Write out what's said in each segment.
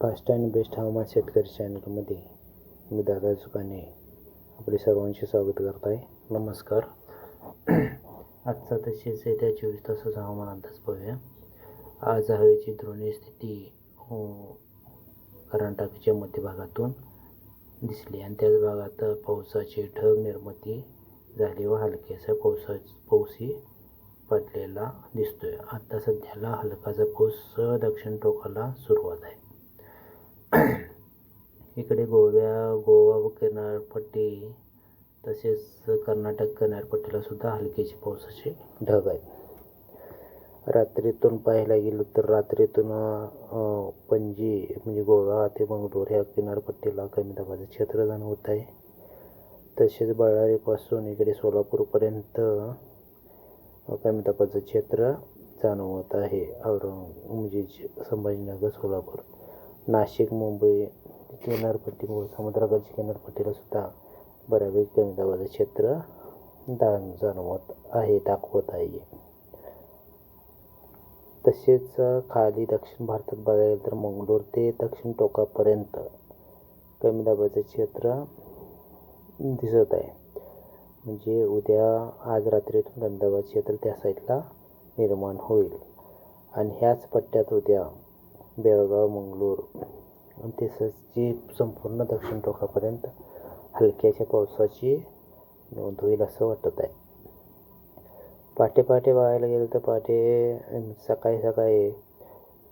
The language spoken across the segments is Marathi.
फास्ट आणि बेस्ट हवामान शेतकरी चॅनलमध्ये मी दादा चुकाने आपले सर्वांचे स्वागत करत आहे नमस्कार. आजचा तसेच येत्या चोवीस तासाचा हवामान अंदाज पाहूया आज हवेची द्रोणी स्थिती हो, कर्नाटकच्या मध्य भागातून दिसली आणि त्याच भागात पावसाची ढग निर्मिती झाली व हलक्याचा पावसा पाऊसही पडलेला दिसतोय. आता सध्याला हलकाचा पाऊस दक्षिण टोकाला सुरुवात आहे. इकडे गोव्या गोवा व किनारपट्टी तसेच कर्नाटक किनारपट्टीला सुद्धा हलकेचे पावसाचे ढग आहेत. रात्रीतून पाहायला गेलं तर रात्रीतून पणजी म्हणजे गोवा ते मंगळूर ह्या किनारपट्टीला कमी दाबाचं क्षेत्र जाणवत आहे. तसेच बळ्ळारीपासून इकडे सोलापूरपर्यंत कमी दाबाचं क्षेत्र जाणवत आहे. औरंग म्हणजे संभाजीनगर सोलापूर. नाशिक मुंबई किनारपट्टी व समुद्राकडच्या किनारपट्टीला सुद्धा बऱ्यापैकी कमी दाबाचं क्षेत्र दा जाणवत आहे दाखवत आहे. तसेच खाली दक्षिण भारतात बघायला गेलं तर मंगलोर ते दक्षिण टोकापर्यंत कमी दाबाचं क्षेत्र दिसत आहे. म्हणजे उद्या आज रात्रीतून कमी दाबाचं क्षेत्र त्या साईडला निर्माण होईल. आणि ह्याच पट्ट्यात उद्या बेळगाव मंगळूर. आणि तसंच जी संपूर्ण दक्षिण टोकापर्यंत हलक्याच्या पावसाची नोंद होईल असं वाटत आहे. पहाटे पहाटे बघायला गेलं तर पहाटे सकाळी सकाळी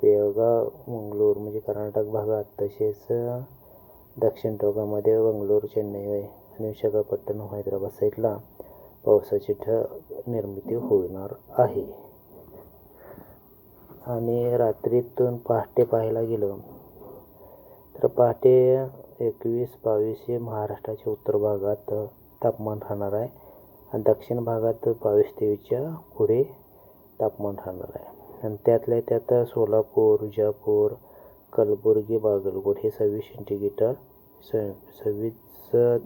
बेळगाव मंगळूर म्हणजे कर्नाटक भागात तसेच दक्षिण टोकामध्ये बंगळूर चेन्नई आणि विशाखापट्टणम हैदराबाद साईडला पावसाची ठ निर्मिती होणार आहे. आणि रात्रीतून पहाटे पाहायला गेलं. तर पहाटे एकवीस बावीस हे महाराष्ट्राच्या उत्तर भागात तापमान राहणार आहे आणि दक्षिण भागात बावीस तेवीसच्या पुढे तापमान राहणार आहे. आणि त्यातल्या त्यात सोलापूर विजापूर कलबुर्गी बागलकोट हे सव्वीस सेंटीग्रेटर स सव्वीस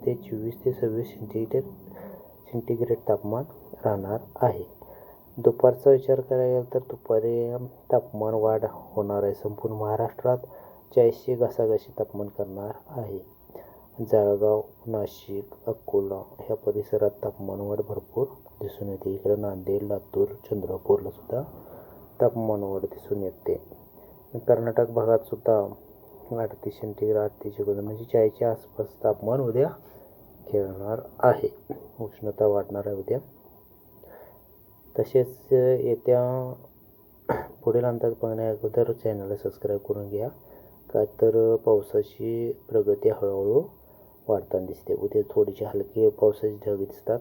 ते चोवीस ते सव्वीस सेंटीग्रेड सेंटीग्रेड तापमान राहणार आहे. दुपारचा विचार करायला गेला तर दुपारी तापमान वाढ होणार आहे. संपूर्ण महाराष्ट्रात चाळीसशे घासाघाशी तापमान करणार आहे. जळगाव नाशिक अकोला ह्या परिसरात तापमान वाढ भरपूर दिसून येते. इकडे नांदेड लातूर चंद्रपूरला सुद्धा तापमान वाढ दिसून येते. कर्नाटक भागात सुद्धा अडतीस सेंटीग्रेड अडतीस एकोण म्हणजे चाळीसच्या आसपास तापमान उद्या खेळणार आहे. उष्णता वाढणार आहे उद्या. तसेच येत्या पुढील अंदाज पाहण्या अगोदर चॅनलला सबस्क्राईब करून घ्या. का तर पावसाची प्रगती हळूहळू वाढताना दिसते. उद्या थोडीशी हलकी पावसाची ढग दिसतात.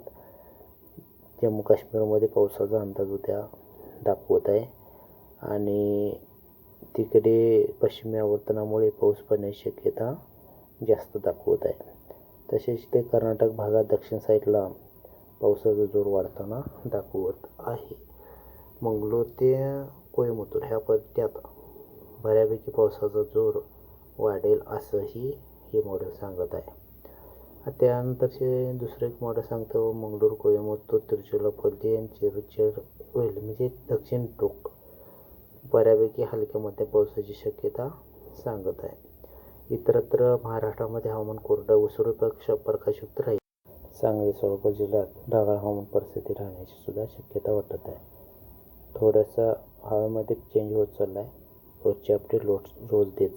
जम्मू काश्मीरमध्ये पावसाचा अंदाज उद्या दाखवत आहे. आणि तिकडे पश्चिमी आवर्तनामुळे पाऊस पडण्याची शक्यता जास्त दाखवत आहे. तसेच ते कर्नाटक भागात दक्षिण साईडला पावसाचा जोर वाढताना दाखवत आहे. मंगलोर ते कोईमतूर ह्या पट्ट्यात बऱ्यापैकी पावसाचा जोर वाढेल असंही हे मॉडेल सांगत आहे. त्यानंतरचे दुसरं एक मॉडेल सांगतो मंगळूर कोयमुतूर तिरुचिरापल्ली आणि चिरुचेर होईल म्हणजे दक्षिण टोक. बऱ्यापैकी हलक्यामध्ये पावसाची शक्यता सांगत आहे. इतरत्र महाराष्ट्रामध्ये हवामान कोरडं व सूर्यप्रकाश प्रकाशयुक्त राहील. सांगली सोलापूर जिल्ह्यात ढगाळ हवामान परिस्थिती राहण्याची सुद्धा शक्यता वाटत आहे. थोडंसं हवेमध्ये चेंज होत चालला आहे रोजचे अपडेट रोज रोज देत